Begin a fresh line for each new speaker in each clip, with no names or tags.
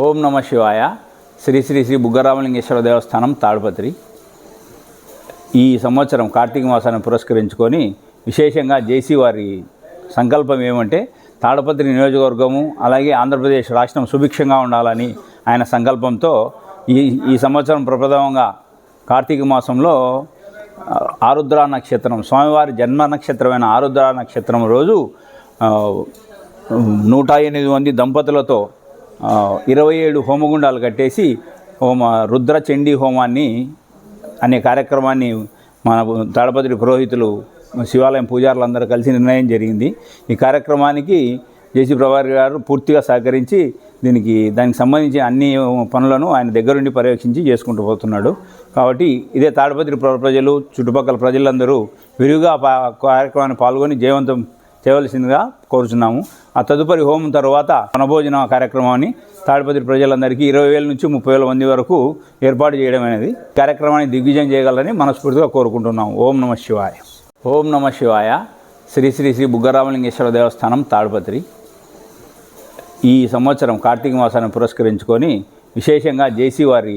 ఓం నమ శివాయ. శ్రీ శ్రీ శ్రీ బుగ్గరామలింగేశ్వర దేవస్థానం తాడుపత్రి. ఈ సంవత్సరం కార్తీక మాసాన్ని పురస్కరించుకొని విశేషంగా జేసీ వారి సంకల్పం ఏమంటే తాడపత్రి నియోజకవర్గము అలాగే ఆంధ్రప్రదేశ్ రాష్ట్రం సుభిక్షంగా ఉండాలని ఆయన సంకల్పంతో ఈ ఈ సంవత్సరం ప్రప్రథమంగా కార్తీక మాసంలో ఆరుద్ర నక్షత్రం స్వామివారి జన్మ నక్షత్రమైన ఆరుద్ర నక్షత్రం రోజు నూట ఎనిమిది మంది దంపతులతో ఇరవై ఏడు హోమగుండాలు కట్టేసి హోమ రుద్ర చండీ హోమాన్ని అనే కార్యక్రమాన్ని మన తాడపత్రి పురోహితులు శివాలయం పూజారులు అందరూ కలిసి నిర్ణయం జరిగింది. ఈ కార్యక్రమానికి జేసీ ప్రభాకర్ గారు పూర్తిగా సహకరించి దీనికి దానికి సంబంధించి అన్ని పనులను ఆయన దగ్గరుండి పర్యవేక్షించి చేసుకుంటూ పోతున్నాడు. కాబట్టి ఇదే తాడపత్రి ప్ర- ప్రజలు చుట్టుపక్కల ప్రజలందరూ విరివిగా కార్యక్రమాన్ని పాల్గొని జయవంతం చేయవలసిందిగా కోరుచున్నాము. ఆ తదుపరి హోమం తర్వాత వనభోజన కార్యక్రమాన్ని తాడిపత్రి ప్రజలందరికీ ఇరవై వేల నుంచి ముప్పై వేల మంది వరకు ఏర్పాటు చేయడం అనేది కార్యక్రమాన్ని దిగ్విజయం చేయగలని మనస్ఫూర్తిగా కోరుకుంటున్నాము. ఓం నమ శివాయ. ఓం నమ శివాయ. శ్రీ శ్రీ శ్రీ బుగ్గరామలింగేశ్వర దేవస్థానం తాడిపత్రి. ఈ సంవత్సరం కార్తీక మాసాన్ని పురస్కరించుకొని విశేషంగా జేసీ వారి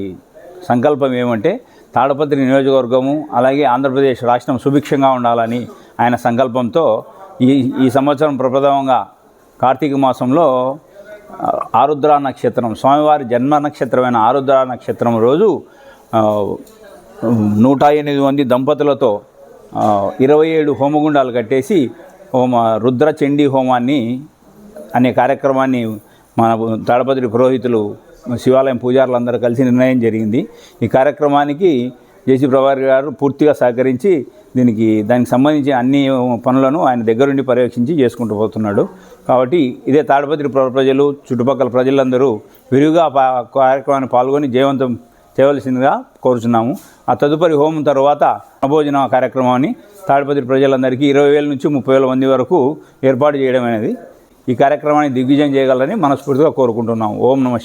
సంకల్పం ఏమంటే తాడపత్రి నియోజకవర్గము అలాగే ఆంధ్రప్రదేశ్ రాష్ట్రం సుభిక్షంగా ఉండాలని ఆయన సంకల్పంతో ఈ ఈ సంవత్సరం ప్రప్రథమంగా కార్తీక మాసంలో ఆరుద్ర నక్షత్రం స్వామివారి జన్మ నక్షత్రమైన ఆరుద్ర నక్షత్రం రోజు నూట ఎనిమిది మంది దంపతులతో ఇరవై ఏడు హోమగుండాలు కట్టేసి హోమ రుద్ర చండీ హోమాన్ని అనే కార్యక్రమాన్ని మన తాడపత్రి పురోహితులు శివాలయం పూజారులు అందరూ కలిసి నిర్ణయం జరిగింది. ఈ కార్యక్రమానికి జేసీ ప్రభాకర్ గారు పూర్తిగా సహకరించి దీనికి దానికి సంబంధించి అన్ని పనులను ఆయన దగ్గరుండి పర్యవేక్షించి చేసుకుంటూ పోతున్నాడు. కాబట్టి ఇదే తాడపత్రి ప్ర- ప్రజలు చుట్టుపక్కల ప్రజలందరూ విరివిగా కార్యక్రమాన్ని పాల్గొని జయవంతం చేయవలసిందిగా కోరుచున్నాము. ఆ తదుపరి హోమం తర్వాత భోజన కార్యక్రమాన్ని తాడిపత్రి ప్రజలందరికీ ఇరవై వేల నుంచి ముప్పై వేల మంది వరకు ఏర్పాటు చేయడం అనేది ఈ కార్యక్రమాన్ని దిగ్విజయం చేయగలని మనస్ఫూర్తిగా కోరుకుంటున్నాము. ఓం నమ